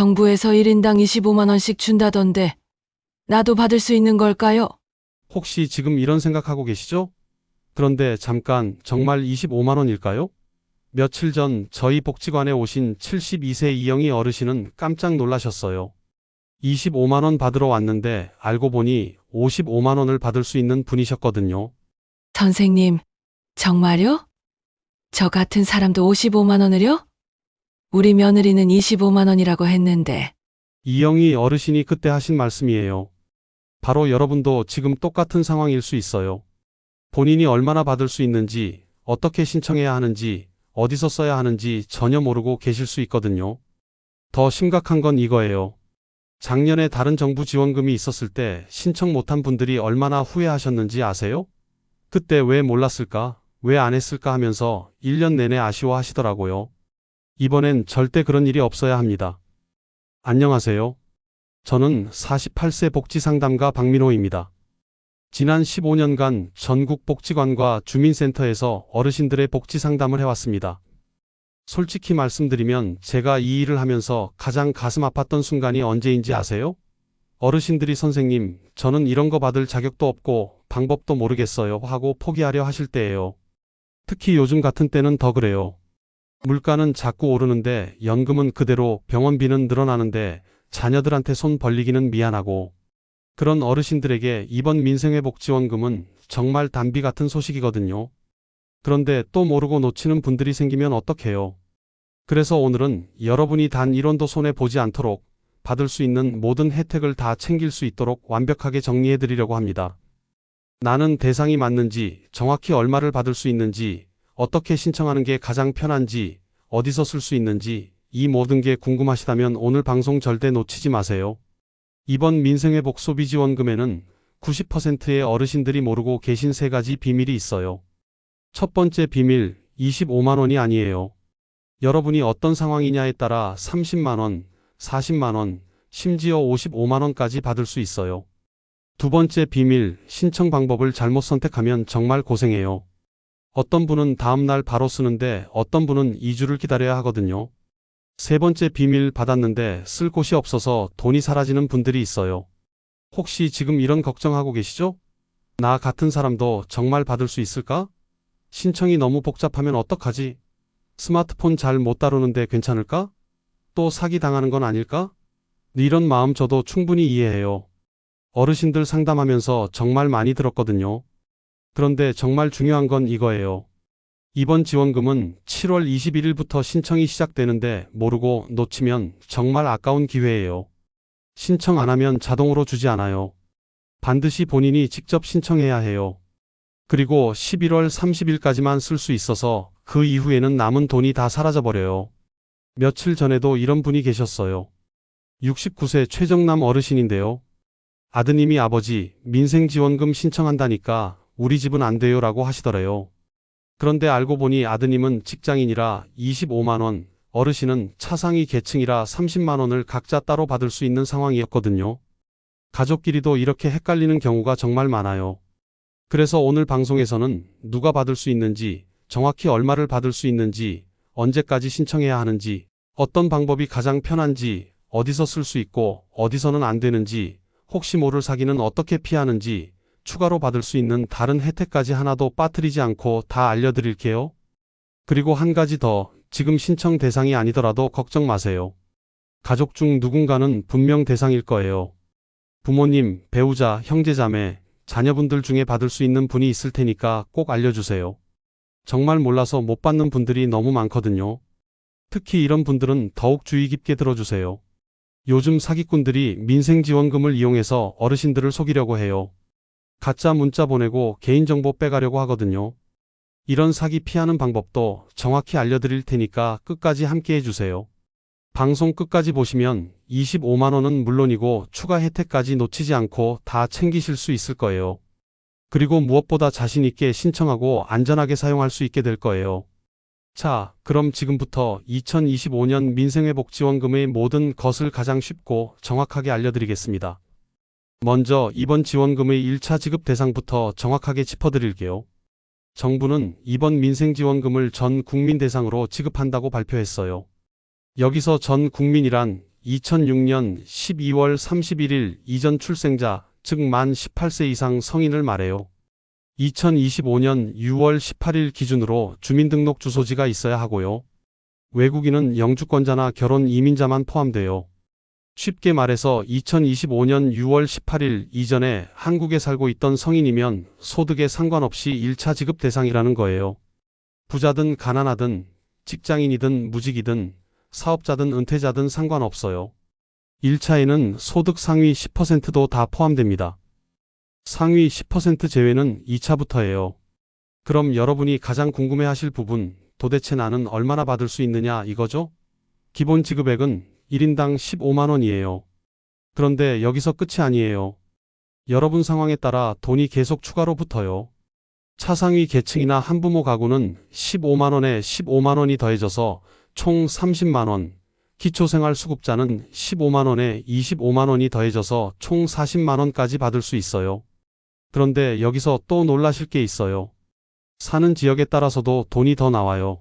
정부에서 1인당 25만원씩 준다던데, 나도 받을 수 있는 걸까요? 혹시 지금 이런 생각하고 계시죠? 그런데 잠깐 정말 25만 원일까요? 며칠 전 저희 복지관에 오신 72세 이영희 어르신은 깜짝 놀라셨어요. 25만 원 받으러 왔는데 알고 보니 55만 원을 받을 수 있는 분이셨거든요. 선생님, 정말요? 저 같은 사람도 55만 원을요? 우리 며느리는 25만원이라고 했는데, 이영희 어르신이 그때 하신 말씀이에요. 바로 여러분도 지금 똑같은 상황일 수 있어요. 본인이 얼마나 받을 수 있는지, 어떻게 신청해야 하는지, 어디서 써야 하는지 전혀 모르고 계실 수 있거든요. 더 심각한 건 이거예요. 작년에 다른 정부 지원금이 있었을 때 신청 못한 분들이 얼마나 후회하셨는지 아세요? 그때 왜 몰랐을까, 왜 안 했을까 하면서 1년 내내 아쉬워하시더라고요. 이번엔 절대 그런 일이 없어야 합니다. 안녕하세요. 저는 48세 복지상담가 박민호입니다. 지난 15년간 전국 복지관과 주민센터에서 어르신들의 복지 상담을 해왔습니다. 솔직히 말씀드리면 제가 이 일을 하면서 가장 가슴 아팠던 순간이 언제인지 아세요? 어르신들이 선생님, 저는 이런 거 받을 자격도 없고 방법도 모르겠어요 하고 포기하려 하실 때예요. 특히 요즘 같은 때는 더 그래요. 물가는 자꾸 오르는데 연금은 그대로 병원비는 늘어나는데 자녀들한테 손 벌리기는 미안하고 그런 어르신들에게 이번 민생회복지원금은 정말 단비 같은 소식이거든요. 그런데 또 모르고 놓치는 분들이 생기면 어떡해요? 그래서 오늘은 여러분이 단 1원도 손해 보지 않도록 받을 수 있는 모든 혜택을 다 챙길 수 있도록 완벽하게 정리해 드리려고 합니다. 나는 대상이 맞는지, 정확히 얼마를 받을 수 있는지, 어떻게 신청하는 게 가장 편한지, 어디서 쓸 수 있는지, 이 모든 게 궁금하시다면 오늘 방송 절대 놓치지 마세요. 이번 민생회복 소비지원금에는 90%의 어르신들이 모르고 계신 세 가지 비밀이 있어요. 첫 번째 비밀, 25만원이 아니에요. 여러분이 어떤 상황이냐에 따라 30만원, 40만원, 심지어 55만원까지 받을 수 있어요. 두 번째 비밀, 신청 방법을 잘못 선택하면 정말 고생해요. 어떤 분은 다음날 바로 쓰는데 어떤 분은 2주를 기다려야 하거든요. 세 번째 비밀 받았는데 쓸 곳이 없어서 돈이 사라지는 분들이 있어요. 혹시 지금 이런 걱정하고 계시죠? 나 같은 사람도 정말 받을 수 있을까? 신청이 너무 복잡하면 어떡하지? 스마트폰 잘 못 다루는데 괜찮을까? 또 사기 당하는 건 아닐까? 이런 마음 저도 충분히 이해해요. 어르신들 상담하면서 정말 많이 들었거든요. 그런데 정말 중요한 건 이거예요. 이번 지원금은 7월 21일부터 신청이 시작되는데 모르고 놓치면 정말 아까운 기회예요. 신청 안 하면 자동으로 주지 않아요. 반드시 본인이 직접 신청해야 해요. 그리고 11월 30일까지만 쓸 수 있어서 그 이후에는 남은 돈이 다 사라져버려요. 며칠 전에도 이런 분이 계셨어요. 69세 최정남 어르신인데요. 아드님이 아버지 민생지원금 신청한다니까 우리 집은 안 돼요 라고 하시더래요. 그런데 알고 보니 아드님은 직장인이라 25만원, 어르신은 차상위 계층이라 30만원을 각자 따로 받을 수 있는 상황이었거든요. 가족끼리도 이렇게 헷갈리는 경우가 정말 많아요. 그래서 오늘 방송에서는 누가 받을 수 있는지, 정확히 얼마를 받을 수 있는지, 언제까지 신청해야 하는지, 어떤 방법이 가장 편한지, 어디서 쓸 수 있고, 어디서는 안 되는지, 혹시 모를 사기는 어떻게 피하는지, 추가로 받을 수 있는 다른 혜택까지 하나도 빠뜨리지 않고 다 알려드릴게요. 그리고 한 가지 더, 지금 신청 대상이 아니더라도 걱정 마세요. 가족 중 누군가는 분명 대상일 거예요. 부모님, 배우자, 형제자매, 자녀분들 중에 받을 수 있는 분이 있을 테니까 꼭 알려주세요. 정말 몰라서 못 받는 분들이 너무 많거든요. 특히 이런 분들은 더욱 주의 깊게 들어주세요. 요즘 사기꾼들이 민생지원금을 이용해서 어르신들을 속이려고 해요. 가짜 문자 보내고 개인정보 빼가려고 하거든요. 이런 사기 피하는 방법도 정확히 알려드릴 테니까 끝까지 함께 해주세요. 방송 끝까지 보시면 25만원은 물론이고 추가 혜택까지 놓치지 않고 다 챙기실 수 있을 거예요. 그리고 무엇보다 자신있게 신청하고 안전하게 사용할 수 있게 될 거예요. 자, 그럼 지금부터 2025년 민생회복지원금의 모든 것을 가장 쉽고 정확하게 알려드리겠습니다. 먼저 이번 지원금의 1차 지급 대상부터 정확하게 짚어드릴게요. 정부는 이번 민생지원금을 전 국민 대상으로 지급한다고 발표했어요. 여기서 전 국민이란 2006년 12월 31일 이전 출생자, 즉 만 18세 이상 성인을 말해요. 2025년 6월 18일 기준으로 주민등록 주소지가 있어야 하고요. 외국인은 영주권자나 결혼 이민자만 포함돼요. 쉽게 말해서 2025년 6월 18일 이전에 한국에 살고 있던 성인이면 소득에 상관없이 1차 지급 대상이라는 거예요. 부자든 가난하든 직장인이든 무직이든 사업자든 은퇴자든 상관없어요. 1차에는 소득 상위 10%도 다 포함됩니다. 상위 10% 제외는 2차부터예요. 그럼 여러분이 가장 궁금해 하실 부분, 도대체 나는 얼마나 받을 수 있느냐 이거죠? 기본 지급액은 1인당 15만원이에요. 그런데 여기서 끝이 아니에요. 여러분 상황에 따라 돈이 계속 추가로 붙어요. 차상위 계층이나 한부모 가구는 15만원에 15만원이 더해져서 총 30만원, 기초생활수급자는 15만원에 25만원이 더해져서 총 40만원까지 받을 수 있어요. 그런데 여기서 또 놀라실 게 있어요. 사는 지역에 따라서도 돈이 더 나와요.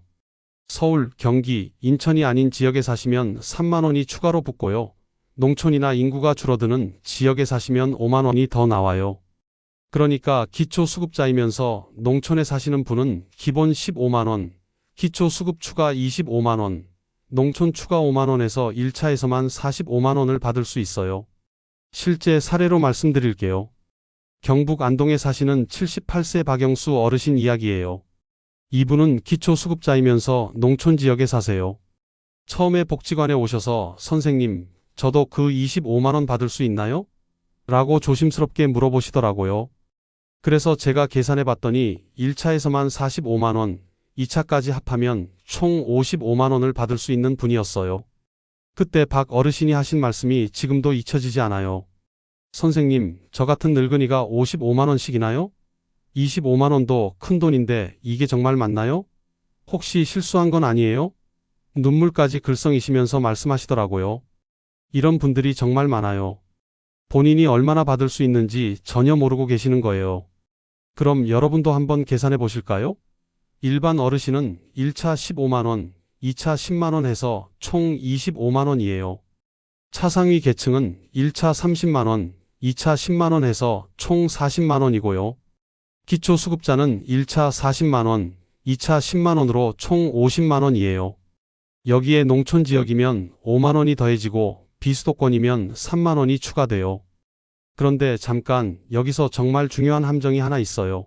서울, 경기, 인천이 아닌 지역에 사시면 3만원이 추가로 붙고요. 농촌이나 인구가 줄어드는 지역에 사시면 5만원이 더 나와요. 그러니까 기초수급자이면서 농촌에 사시는 분은 기본 15만원, 기초수급 추가 25만원, 농촌 추가 5만원에서 1차에서만 45만원을 받을 수 있어요. 실제 사례로 말씀드릴게요. 경북 안동에 사시는 78세 박영수 어르신 이야기예요. 이분은 기초수급자이면서 농촌 지역에 사세요. 처음에 복지관에 오셔서 선생님, 저도 그 25만원 받을 수 있나요? 라고 조심스럽게 물어보시더라고요. 그래서 제가 계산해 봤더니 1차에서만 45만원, 2차까지 합하면 총 55만원을 받을 수 있는 분이었어요. 그때 박 어르신이 하신 말씀이 지금도 잊혀지지 않아요. 선생님, 저 같은 늙은이가 55만원씩이나요? 25만원도 큰 돈인데 이게 정말 맞나요? 혹시 실수한 건 아니에요? 눈물까지 글썽이시면서 말씀하시더라고요. 이런 분들이 정말 많아요. 본인이 얼마나 받을 수 있는지 전혀 모르고 계시는 거예요. 그럼 여러분도 한번 계산해 보실까요? 일반 어르신은 1차 15만원, 2차 10만원 해서 총 25만원이에요. 차상위 계층은 1차 30만원, 2차 10만원 해서 총 40만원이고요. 기초수급자는 1차 40만원, 2차 10만원으로 총 50만원이에요. 여기에 농촌 지역이면 5만원이 더해지고 비수도권이면 3만원이 추가돼요. 그런데 잠깐 여기서 정말 중요한 함정이 하나 있어요.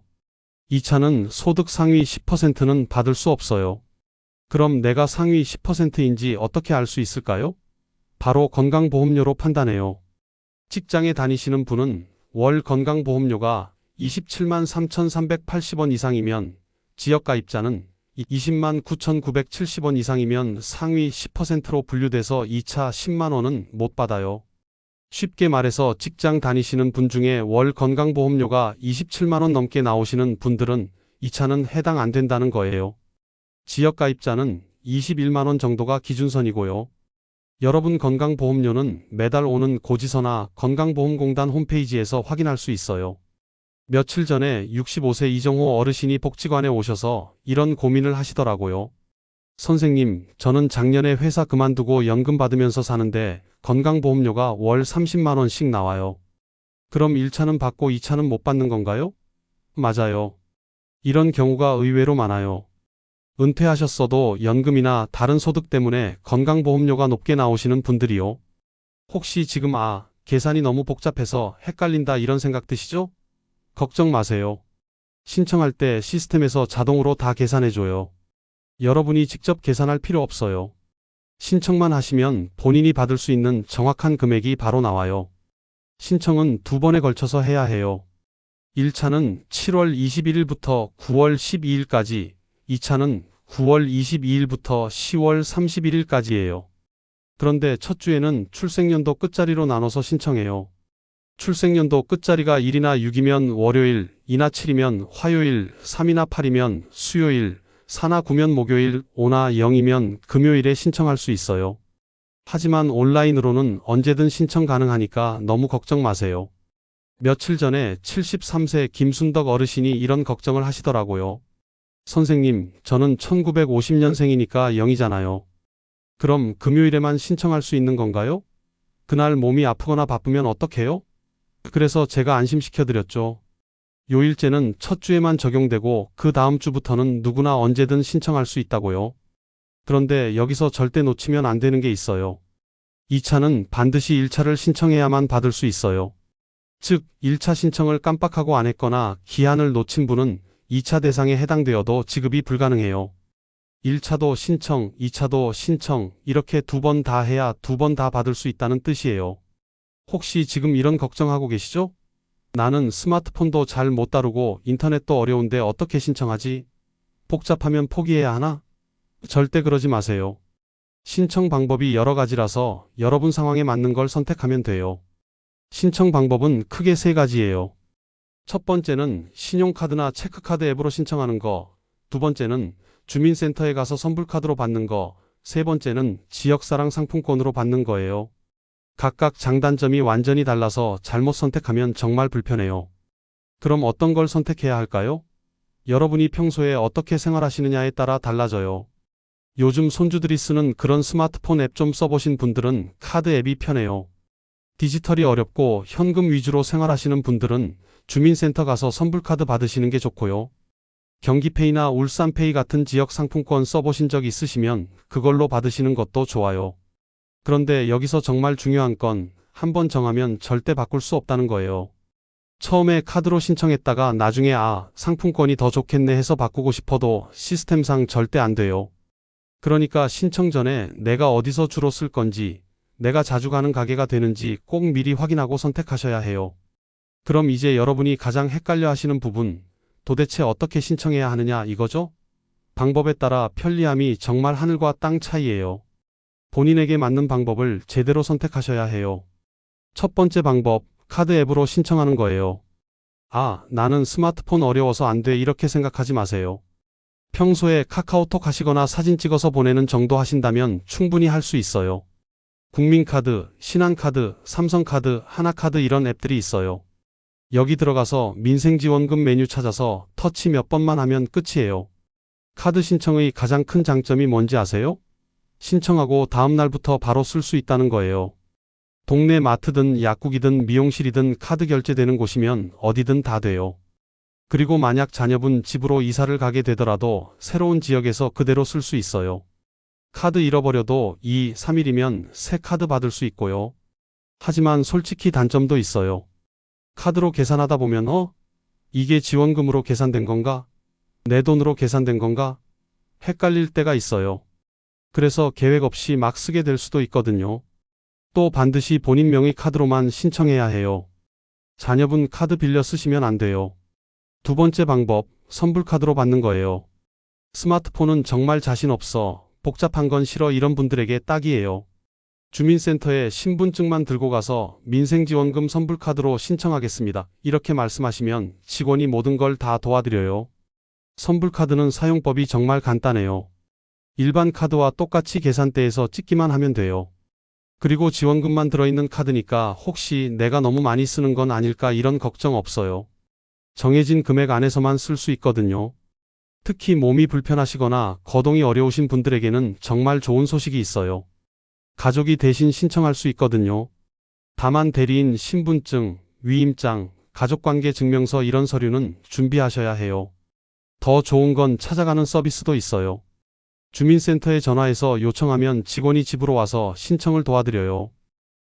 2차는 소득 상위 10%는 받을 수 없어요. 그럼 내가 상위 10%인지 어떻게 알 수 있을까요? 바로 건강보험료로 판단해요. 직장에 다니시는 분은 월 건강보험료가 27만 3,380원 이상이면 지역가입자는 20만 9,970원 이상이면 상위 10%로 분류돼서 2차 10만 원은 못 받아요. 쉽게 말해서 직장 다니시는 분 중에 월 건강보험료가 27만 원 넘게 나오시는 분들은 2차는 해당 안 된다는 거예요. 지역가입자는 21만 원 정도가 기준선이고요. 여러분 건강보험료는 매달 오는 고지서나 건강보험공단 홈페이지에서 확인할 수 있어요. 며칠 전에 65세 이정호 어르신이 복지관에 오셔서 이런 고민을 하시더라고요. 선생님, 저는 작년에 회사 그만두고 연금 받으면서 사는데 건강보험료가 월 30만원씩 나와요. 그럼 1차는 받고 2차는 못 받는 건가요? 맞아요. 이런 경우가 의외로 많아요. 은퇴하셨어도 연금이나 다른 소득 때문에 건강보험료가 높게 나오시는 분들이요. 혹시 지금 아, 계산이 너무 복잡해서 헷갈린다 이런 생각 드시죠? 걱정 마세요. 신청할 때 시스템에서 자동으로 다 계산해줘요. 여러분이 직접 계산할 필요 없어요. 신청만 하시면 본인이 받을 수 있는 정확한 금액이 바로 나와요. 신청은 두 번에 걸쳐서 해야 해요. 1차는 7월 21일부터 9월 12일까지, 2차는 9월 22일부터 10월 31일까지예요. 그런데 첫 주에는 출생연도 끝자리로 나눠서 신청해요. 출생연도 끝자리가 1이나 6이면 월요일, 2나 7이면 화요일, 3이나 8이면 수요일, 4나 9면 목요일, 5나 0이면 금요일에 신청할 수 있어요. 하지만 온라인으로는 언제든 신청 가능하니까 너무 걱정 마세요. 며칠 전에 73세 김순덕 어르신이 이런 걱정을 하시더라고요. 선생님, 저는 1950년생이니까 0이잖아요. 그럼 금요일에만 신청할 수 있는 건가요? 그날 몸이 아프거나 바쁘면 어떡해요? 그래서 제가 안심시켜드렸죠. 요일제는 첫 주에만 적용되고 그 다음 주부터는 누구나 언제든 신청할 수 있다고요. 그런데 여기서 절대 놓치면 안 되는 게 있어요. 2차는 반드시 1차를 신청해야만 받을 수 있어요. 즉, 1차 신청을 깜빡하고 안 했거나 기한을 놓친 분은 2차 대상에 해당되어도 지급이 불가능해요. 1차도 신청, 2차도 신청, 이렇게 두 번 다 해야 두 번 다 받을 수 있다는 뜻이에요. 혹시 지금 이런 걱정하고 계시죠? 나는 스마트폰도 잘 못 다루고 인터넷도 어려운데 어떻게 신청하지? 복잡하면 포기해야 하나? 절대 그러지 마세요. 신청 방법이 여러 가지라서 여러분 상황에 맞는 걸 선택하면 돼요. 신청 방법은 크게 세 가지예요. 첫 번째는 신용카드나 체크카드 앱으로 신청하는 거, 두 번째는 주민센터에 가서 선불카드로 받는 거, 세 번째는 지역사랑 상품권으로 받는 거예요. 각각 장단점이 완전히 달라서 잘못 선택하면 정말 불편해요. 그럼 어떤 걸 선택해야 할까요? 여러분이 평소에 어떻게 생활하시느냐에 따라 달라져요. 요즘 손주들이 쓰는 그런 스마트폰 앱 좀 써보신 분들은 카드 앱이 편해요. 디지털이 어렵고 현금 위주로 생활하시는 분들은 주민센터 가서 선불카드 받으시는 게 좋고요. 경기페이나 울산페이 같은 지역 상품권 써보신 적 있으시면 그걸로 받으시는 것도 좋아요. 그런데 여기서 정말 중요한 건 한 번 정하면 절대 바꿀 수 없다는 거예요. 처음에 카드로 신청했다가 나중에 아, 상품권이 더 좋겠네 해서 바꾸고 싶어도 시스템상 절대 안 돼요. 그러니까 신청 전에 내가 어디서 주로 쓸 건지, 내가 자주 가는 가게가 되는지 꼭 미리 확인하고 선택하셔야 해요. 그럼 이제 여러분이 가장 헷갈려 하시는 부분, 도대체 어떻게 신청해야 하느냐 이거죠? 방법에 따라 편리함이 정말 하늘과 땅 차이예요. 본인에게 맞는 방법을 제대로 선택하셔야 해요. 첫 번째 방법, 카드 앱으로 신청하는 거예요. 아, 나는 스마트폰 어려워서 안 돼 이렇게 생각하지 마세요. 평소에 카카오톡 하시거나 사진 찍어서 보내는 정도 하신다면 충분히 할 수 있어요. 국민카드, 신한카드, 삼성카드, 하나카드 이런 앱들이 있어요. 여기 들어가서 민생지원금 메뉴 찾아서 터치 몇 번만 하면 끝이에요. 카드 신청의 가장 큰 장점이 뭔지 아세요? 신청하고 다음 날부터 바로 쓸 수 있다는 거예요. 동네 마트든 약국이든 미용실이든 카드 결제되는 곳이면 어디든 다 돼요. 그리고 만약 자녀분 집으로 이사를 가게 되더라도 새로운 지역에서 그대로 쓸 수 있어요. 카드 잃어버려도 2, 3일이면 새 카드 받을 수 있고요. 하지만 솔직히 단점도 있어요. 카드로 계산하다 보면 어? 이게 지원금으로 계산된 건가? 내 돈으로 계산된 건가? 헷갈릴 때가 있어요. 그래서 계획 없이 막 쓰게 될 수도 있거든요. 또 반드시 본인 명의 카드로만 신청해야 해요. 자녀분 카드 빌려 쓰시면 안 돼요. 두 번째 방법, 선불카드로 받는 거예요. 스마트폰은 정말 자신 없어. 복잡한 건 싫어 이런 분들에게 딱이에요. 주민센터에 신분증만 들고 가서 민생지원금 선불카드로 신청하겠습니다. 이렇게 말씀하시면 직원이 모든 걸 다 도와드려요. 선불카드는 사용법이 정말 간단해요. 일반 카드와 똑같이 계산대에서 찍기만 하면 돼요. 그리고 지원금만 들어있는 카드니까 혹시 내가 너무 많이 쓰는 건 아닐까 이런 걱정 없어요. 정해진 금액 안에서만 쓸 수 있거든요. 특히 몸이 불편하시거나 거동이 어려우신 분들에게는 정말 좋은 소식이 있어요. 가족이 대신 신청할 수 있거든요. 다만 대리인 신분증, 위임장, 가족관계 증명서 이런 서류는 준비하셔야 해요. 더 좋은 건 찾아가는 서비스도 있어요. 주민센터에 전화해서 요청하면 직원이 집으로 와서 신청을 도와드려요.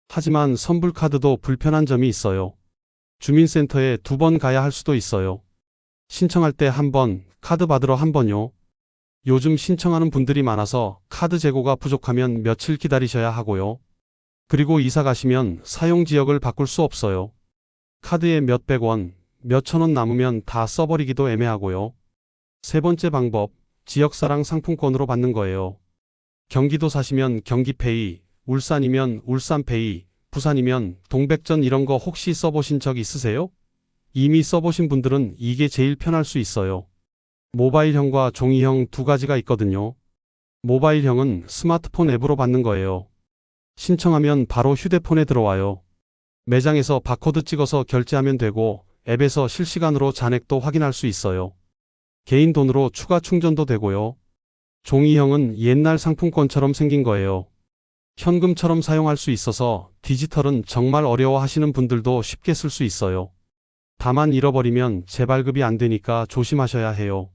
하지만 선불카드도 불편한 점이 있어요. 주민센터에 두 번 가야 할 수도 있어요. 신청할 때 한 번, 카드 받으러 한 번요. 요즘 신청하는 분들이 많아서 카드 재고가 부족하면 며칠 기다리셔야 하고요. 그리고 이사 가시면 사용 지역을 바꿀 수 없어요. 카드에 몇백 원, 몇천 원 남으면 다 써버리기도 애매하고요. 세 번째 방법, 지역사랑 상품권으로 받는 거예요. 경기도 사시면 경기페이, 울산이면 울산페이, 부산이면 동백전 이런 거 혹시 써보신 적 있으세요? 이미 써보신 분들은 이게 제일 편할 수 있어요. 모바일형과 종이형 두 가지가 있거든요. 모바일형은 스마트폰 앱으로 받는 거예요. 신청하면 바로 휴대폰에 들어와요. 매장에서 바코드 찍어서 결제하면 되고 앱에서 실시간으로 잔액도 확인할 수 있어요. 개인 돈으로 추가 충전도 되고요. 종이형은 옛날 상품권처럼 생긴 거예요. 현금처럼 사용할 수 있어서 디지털은 정말 어려워하시는 분들도 쉽게 쓸 수 있어요. 다만 잃어버리면 재발급이 안 되니까 조심하셔야 해요.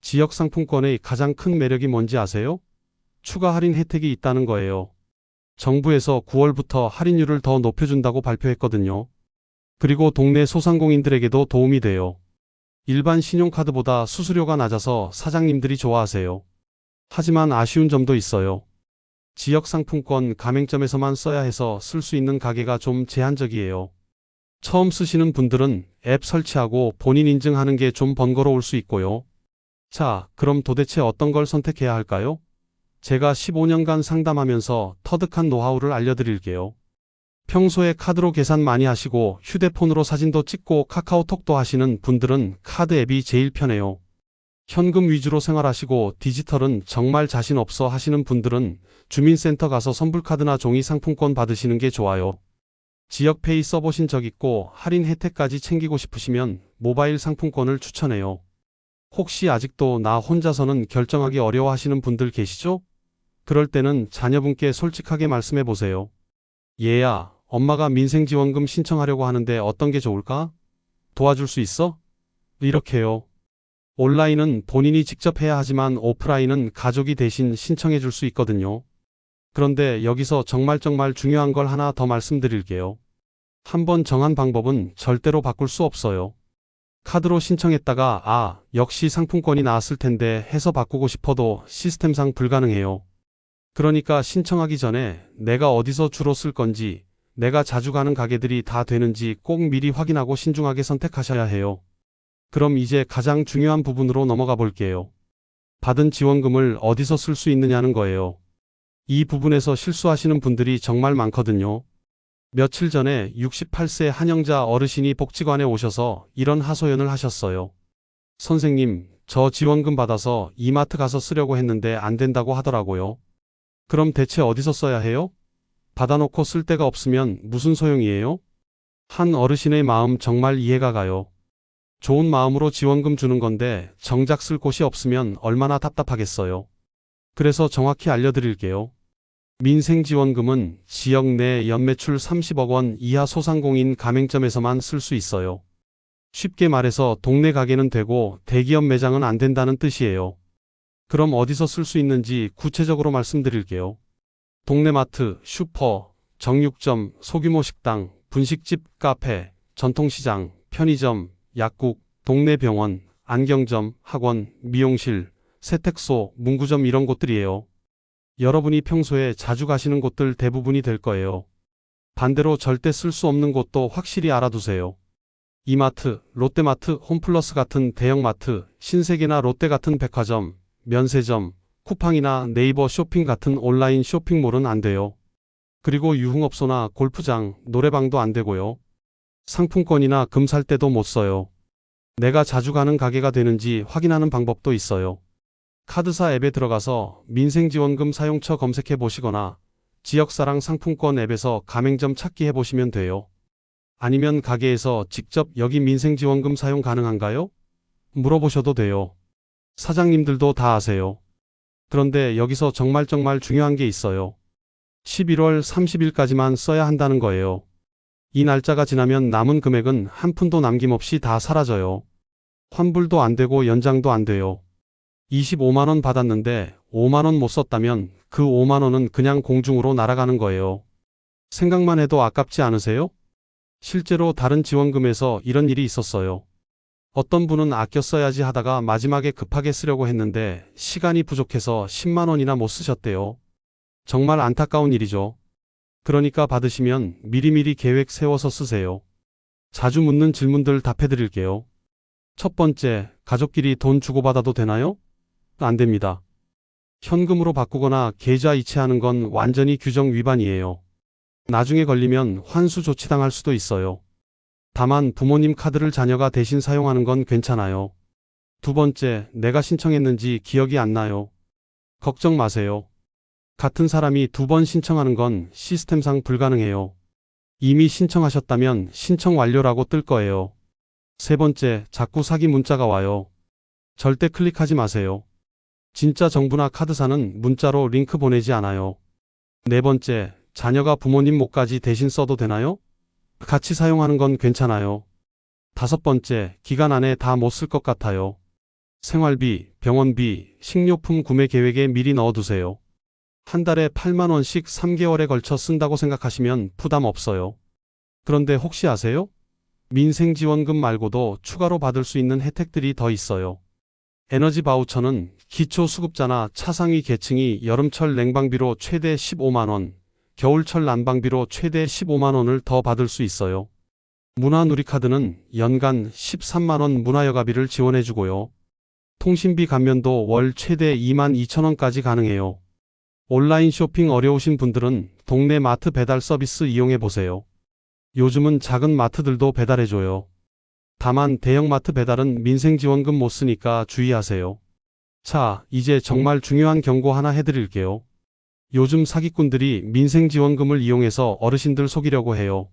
지역 상품권의 가장 큰 매력이 뭔지 아세요? 추가 할인 혜택이 있다는 거예요. 정부에서 9월부터 할인율을 더 높여준다고 발표했거든요. 그리고 동네 소상공인들에게도 도움이 돼요. 일반 신용카드보다 수수료가 낮아서 사장님들이 좋아하세요. 하지만 아쉬운 점도 있어요. 지역 상품권 가맹점에서만 써야 해서 쓸 수 있는 가게가 좀 제한적이에요. 처음 쓰시는 분들은 앱 설치하고 본인 인증하는 게 좀 번거로울 수 있고요. 자, 그럼 도대체 어떤 걸 선택해야 할까요? 제가 15년간 상담하면서 터득한 노하우를 알려드릴게요. 평소에 카드로 계산 많이 하시고 휴대폰으로 사진도 찍고 카카오톡도 하시는 분들은 카드 앱이 제일 편해요. 현금 위주로 생활하시고 디지털은 정말 자신 없어 하시는 분들은 주민센터 가서 선불카드나 종이 상품권 받으시는 게 좋아요. 지역페이 써보신 적 있고 할인 혜택까지 챙기고 싶으시면 모바일 상품권을 추천해요. 혹시 아직도 나 혼자서는 결정하기 어려워 하시는 분들 계시죠? 그럴 때는 자녀분께 솔직하게 말씀해 보세요. 얘야, 엄마가 민생지원금 신청하려고 하는데 어떤 게 좋을까? 도와줄 수 있어? 이렇게요. 온라인은 본인이 직접 해야 하지만 오프라인은 가족이 대신 신청해 줄 수 있거든요. 그런데 여기서 정말 정말 중요한 걸 하나 더 말씀드릴게요. 한번 정한 방법은 절대로 바꿀 수 없어요. 카드로 신청했다가 아, 역시 상품권이 나왔을 텐데 해서 바꾸고 싶어도 시스템상 불가능해요. 그러니까 신청하기 전에 내가 어디서 주로 쓸 건지, 내가 자주 가는 가게들이 다 되는지 꼭 미리 확인하고 신중하게 선택하셔야 해요. 그럼 이제 가장 중요한 부분으로 넘어가 볼게요. 받은 지원금을 어디서 쓸 수 있느냐는 거예요. 이 부분에서 실수하시는 분들이 정말 많거든요. 며칠 전에 68세 한영자 어르신이 복지관에 오셔서 이런 하소연을 하셨어요. 선생님, 저 지원금 받아서 이마트 가서 쓰려고 했는데 안 된다고 하더라고요. 그럼 대체 어디서 써야 해요? 받아놓고 쓸 데가 없으면 무슨 소용이에요? 한 어르신의 마음 정말 이해가 가요. 좋은 마음으로 지원금 주는 건데 정작 쓸 곳이 없으면 얼마나 답답하겠어요. 그래서 정확히 알려드릴게요. 민생지원금은 지역 내 연매출 30억 원 이하 소상공인 가맹점에서만 쓸 수 있어요. 쉽게 말해서 동네 가게는 되고 대기업 매장은 안 된다는 뜻이에요. 그럼 어디서 쓸 수 있는지 구체적으로 말씀드릴게요. 동네 마트, 슈퍼, 정육점, 소규모 식당, 분식집, 카페, 전통시장, 편의점, 약국, 동네 병원, 안경점, 학원, 미용실, 세택소, 문구점 이런 곳들이에요. 여러분이 평소에 자주 가시는 곳들 대부분이 될 거예요. 반대로 절대 쓸 수 없는 곳도 확실히 알아두세요. 이마트, 롯데마트, 홈플러스 같은 대형마트, 신세계나 롯데 같은 백화점, 면세점, 쿠팡이나 네이버 쇼핑 같은 온라인 쇼핑몰은 안 돼요. 그리고 유흥업소나 골프장, 노래방도 안 되고요. 상품권이나 금 살 때도 못 써요. 내가 자주 가는 가게가 되는지 확인하는 방법도 있어요. 카드사 앱에 들어가서 민생지원금 사용처 검색해 보시거나 지역사랑 상품권 앱에서 가맹점 찾기 해 보시면 돼요. 아니면 가게에서 직접 여기 민생지원금 사용 가능한가요? 물어보셔도 돼요. 사장님들도 다 아세요. 그런데 여기서 정말 정말 중요한 게 있어요. 11월 30일까지만 써야 한다는 거예요. 이 날짜가 지나면 남은 금액은 한 푼도 남김없이 다 사라져요. 환불도 안 되고 연장도 안 돼요. 25만원 받았는데 5만원 못 썼다면 그 5만원은 그냥 공중으로 날아가는 거예요. 생각만 해도 아깝지 않으세요? 실제로 다른 지원금에서 이런 일이 있었어요. 어떤 분은 아껴 써야지 하다가 마지막에 급하게 쓰려고 했는데 시간이 부족해서 10만원이나 못 쓰셨대요. 정말 안타까운 일이죠. 그러니까 받으시면 미리미리 계획 세워서 쓰세요. 자주 묻는 질문들 답해드릴게요. 첫 번째, 가족끼리 돈 주고받아도 되나요? 안 됩니다. 현금으로 바꾸거나 계좌 이체하는 건 완전히 규정 위반이에요. 나중에 걸리면 환수 조치당할 수도 있어요. 다만 부모님 카드를 자녀가 대신 사용하는 건 괜찮아요. 두 번째, 내가 신청했는지 기억이 안 나요. 걱정 마세요. 같은 사람이 두 번 신청하는 건 시스템상 불가능해요. 이미 신청하셨다면 신청 완료라고 뜰 거예요. 세 번째, 자꾸 사기 문자가 와요. 절대 클릭하지 마세요. 진짜 정부나 카드사는 문자로 링크 보내지 않아요. 네 번째, 자녀가 부모님 목까지 대신 써도 되나요? 같이 사용하는 건 괜찮아요. 다섯 번째, 기간 안에 다 못 쓸 것 같아요. 생활비, 병원비, 식료품 구매 계획에 미리 넣어두세요. 한 달에 8만원씩 3개월에 걸쳐 쓴다고 생각하시면 부담 없어요. 그런데 혹시 아세요? 민생지원금 말고도 추가로 받을 수 있는 혜택들이 더 있어요. 에너지 바우처는 기초수급자나 차상위 계층이 여름철 냉방비로 최대 15만원, 겨울철 난방비로 최대 15만원을 더 받을 수 있어요. 문화누리카드는 연간 13만원 문화여가비를 지원해주고요. 통신비 감면도 월 최대 2만 2천원까지 가능해요. 온라인 쇼핑 어려우신 분들은 동네 마트 배달 서비스 이용해 보세요. 요즘은 작은 마트들도 배달해줘요. 다만 대형마트 배달은 민생지원금 못 쓰니까 주의하세요. 자, 이제 정말 중요한 경고 하나 해드릴게요. 요즘 사기꾼들이 민생지원금을 이용해서 어르신들 속이려고 해요.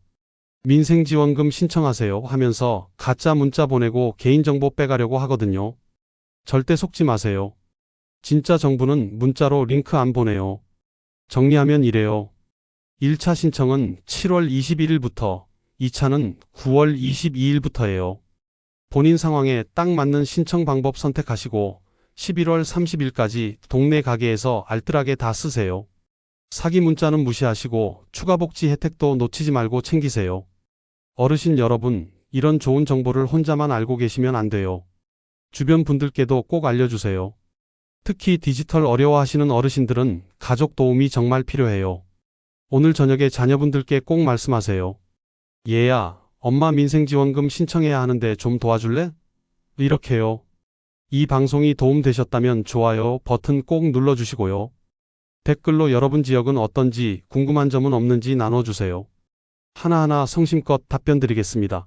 민생지원금 신청하세요 하면서 가짜 문자 보내고 개인정보 빼가려고 하거든요. 절대 속지 마세요. 진짜 정부는 문자로 링크 안 보내요. 정리하면 이래요. 1차 신청은 7월 21일부터, 2차는 9월 22일부터예요. 본인 상황에 딱 맞는 신청 방법 선택하시고 11월 30일까지 동네 가게에서 알뜰하게 다 쓰세요. 사기 문자는 무시하시고 추가 복지 혜택도 놓치지 말고 챙기세요. 어르신 여러분, 이런 좋은 정보를 혼자만 알고 계시면 안 돼요. 주변 분들께도 꼭 알려주세요. 특히 디지털 어려워하시는 어르신들은 가족 도움이 정말 필요해요. 오늘 저녁에 자녀분들께 꼭 말씀하세요. 얘야, 엄마 민생지원금 신청해야 하는데 좀 도와줄래? 이렇게요. 이 방송이 도움되셨다면 좋아요 버튼 꼭 눌러주시고요. 댓글로 여러분 지역은 어떤지 궁금한 점은 없는지 나눠주세요. 하나하나 성심껏 답변 드리겠습니다.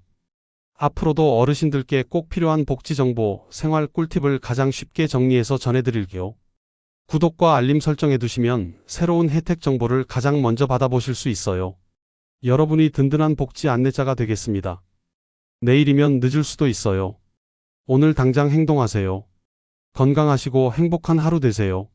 앞으로도 어르신들께 꼭 필요한 복지 정보, 생활 꿀팁을 가장 쉽게 정리해서 전해드릴게요. 구독과 알림 설정해 두시면 새로운 혜택 정보를 가장 먼저 받아보실 수 있어요. 여러분이 든든한 복지 안내자가 되겠습니다. 내일이면 늦을 수도 있어요. 오늘 당장 행동하세요. 건강하시고 행복한 하루 되세요.